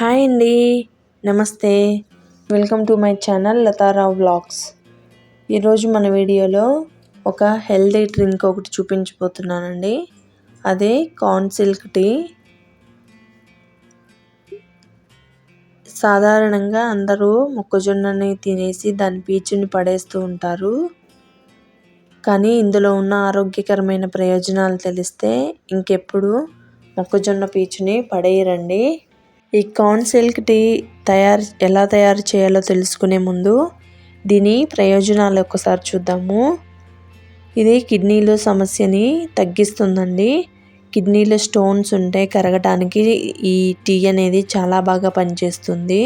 Hi అండి. నమస్తే. Welcome to my channel Latharao blogs ఈరోజు మన వీడియోలో ఒక హెల్దీ డ్రింక్ ఒకటి చూపించబోతున్నానండి. అదే కార్న్ సిల్క్ టీ. సాధారణంగా అందరూ మొక్కజొన్నని తినేసి దాని పీచుని పడేస్తూ ఉంటారు. కానీ ఇందులో ఉన్న ఆరోగ్యకరమైన ప్రయోజనాలు తెలిస్తే ఇంకెప్పుడు మొక్కజొన్న పీచుని పడేయరండి. ఈ కార్న్ సిల్క్ టీ తయారు ఎలా తయారు చేయాలో తెలుసుకునే ముందు దీని ప్రయోజనాలు ఒకసారి చూద్దాము. ఇది కిడ్నీలో సమస్యని తగ్గిస్తుందండి. కిడ్నీలో స్టోన్స్ ఉంటే కరగటానికి ఈ టీ అనేది చాలా బాగా పనిచేస్తుంది.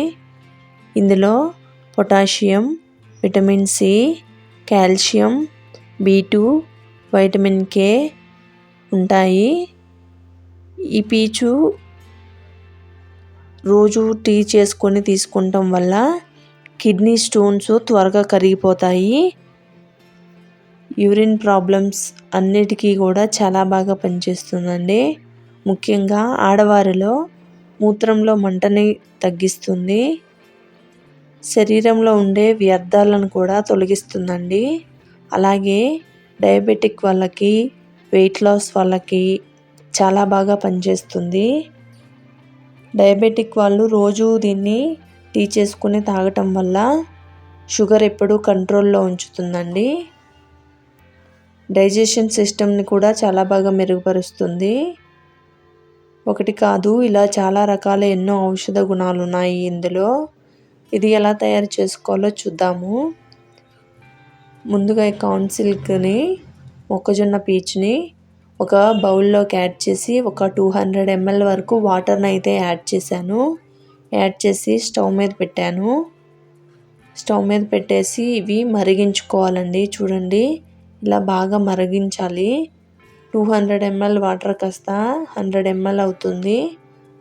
ఇందులో potassium vitamin C calcium B two vitamin K ఉంటాయి. ఈ పీచు రోజు టీ చేసుకొని తీసుకుంటాం వల్ల కిడ్నీ స్టోన్స్ త్వరగా కరిగిపోతాయి. యూరిన్ ప్రాబ్లమ్స్ అన్నిటికీ కూడా చాలా బాగా పనిచేస్తుందండి. ముఖ్యంగా ఆడవారిలో మూత్రంలో మంటని తగ్గిస్తుంది. శరీరంలో ఉండే వ్యర్థాలను కూడా తొలగిస్తుందండి. అలాగే డయాబెటిక్ వాళ్ళకి వెయిట్ లాస్ వాళ్ళకి చాలా బాగా పనిచేస్తుంది. డయాబెటిక్ వాళ్ళు రోజు దీన్ని టీ చేసుకుని తాగటం వల్ల షుగర్ ఎప్పుడూ కంట్రోల్లో ఉంచుతుందండి. డైజెషన్ సిస్టమ్ని కూడా చాలా బాగా మెరుగుపరుస్తుంది. ఒకటి కాదు ఇలా చాలా రకాల ఎన్నో ఔషధ గుణాలు ఉన్నాయి ఇందులో. ఇది ఎలా తయారు చేసుకోవాలో చూద్దాము. ముందుగా ఈ కౌన్సిల్క్ని మొక్కజొన్న పీచుని ఒక బౌల్లోకి యాడ్ చేసి ఒక టూ హండ్రెడ్ ఎంఎల్ వరకు వాటర్ని అయితే యాడ్ చేశాను. యాడ్ చేసి స్టవ్ మీద పెట్టాను. స్టవ్ మీద పెట్టేసి ఇవి మరిగించుకోవాలండి. చూడండి ఇలా బాగా మరిగించాలి. టూ హండ్రెడ్ ఎంఎల్ వాటర్ కాస్త హండ్రెడ్ ఎంఎల్ అవుతుంది.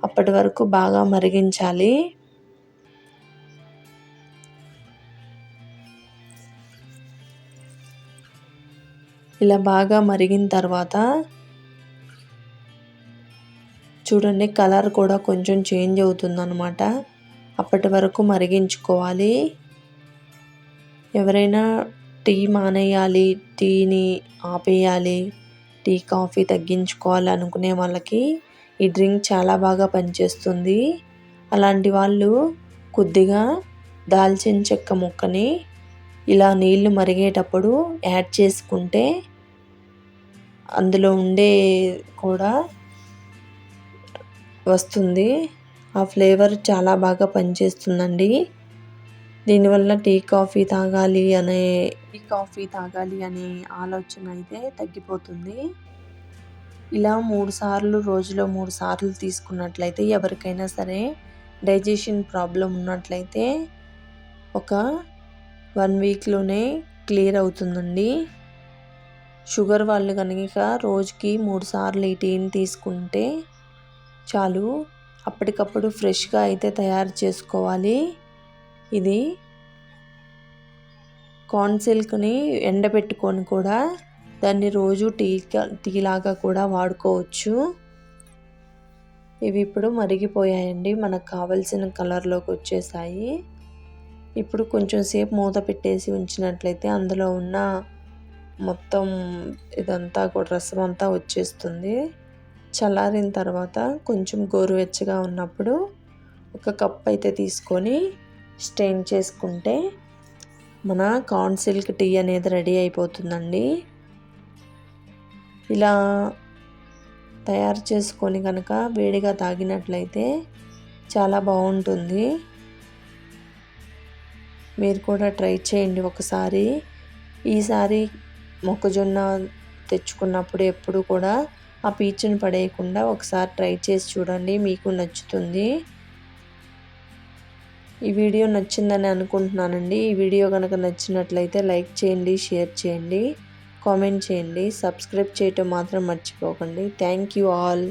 అప్పటి వరకు బాగా మరిగించాలి. ఇలా బాగా మరిగిన తర్వాత చూడండి కలర్ కూడా కొంచెం చేంజ్ అవుతుందన్నమాట. అప్పటి వరకు మరిగించుకోవాలి. ఎవరైనా టీ మానేయాలి టీని ఆపేయాలి టీ కాఫీ తగ్గించుకోవాలి అనుకునే వాళ్ళకి ఈ డ్రింక్ చాలా బాగా పనిచేస్తుంది. అలాంటి వాళ్ళు కొద్దిగా దాల్చిన చెక్క ముక్కని ఇలా నీళ్ళు మరిగేటప్పుడు యాడ్ చేసుకుంటే అందులో ఉండే కూడా వస్తుంది. ఆ ఫ్లేవర్ చాలా బాగా పనిచేస్తుందండి. దీనివల్ల టీ కాఫీ తాగాలి అనే టీ కాఫీ తాగాలి అనే ఆలోచన అయితే తగ్గిపోతుంది. ఇలా మూడు సార్లు రోజులో మూడు సార్లు తీసుకున్నట్లయితే ఎవరికైనా సరే డైజెషన్ ప్రాబ్లం ఉన్నట్లయితే ఒక వన్ వీక్లోనే క్లియర్ అవుతుందండి. షుగర్ వాళ్ళు కనుక రోజుకి మూడు సార్లు ఈ టీని తీసుకుంటే చాలు. అప్పటికప్పుడు ఫ్రెష్గా అయితే తయారు చేసుకోవాలి. ఇది కార్న్ సిల్క్ని ఎండబెట్టుకొని కూడా దాన్ని రోజు టీ టీలాగా కూడా వాడుకోవచ్చు. ఇవి ఇప్పుడు మరిగిపోయాయండి. మనకు కావలసిన కలర్లోకి వచ్చేసాయి. ఇప్పుడు కొంచెం సేపు మూత పెట్టేసి ఉంచినట్లయితే అందులో ఉన్న మొత్తం ఇదంతా కూడా రసం అంతా వచ్చేస్తుంది. చల్లారిన తర్వాత కొంచెం గోరువెచ్చగా ఉన్నప్పుడు ఒక కప్ అయితే తీసుకొని స్టెయిన్ చేసుకుంటే మన కార్న్ సిల్క్ టీ అనేది రెడీ అయిపోతుందండి. ఇలా తయారు చేసుకొని కనుక వేడిగా తాగినట్లయితే చాలా బాగుంటుంది. మీరు కూడా ట్రై చేయండి ఒకసారి. ఈసారి మొక్కజొన్న తెచ్చుకున్నప్పుడు ఎప్పుడు కూడా ఆ పీచుని పడేయకుండా ఒకసారి ట్రై చేసి చూడండి మీకు నచ్చుతుంది. ఈ వీడియో నచ్చిందని అనుకుంటున్నానండి. ఈ వీడియో కనుక నచ్చినట్లయితే లైక్ చేయండి షేర్ చేయండి కామెంట్ చేయండి సబ్స్క్రైబ్ చేయటం మాత్రం మర్చిపోకండి. Thank you all.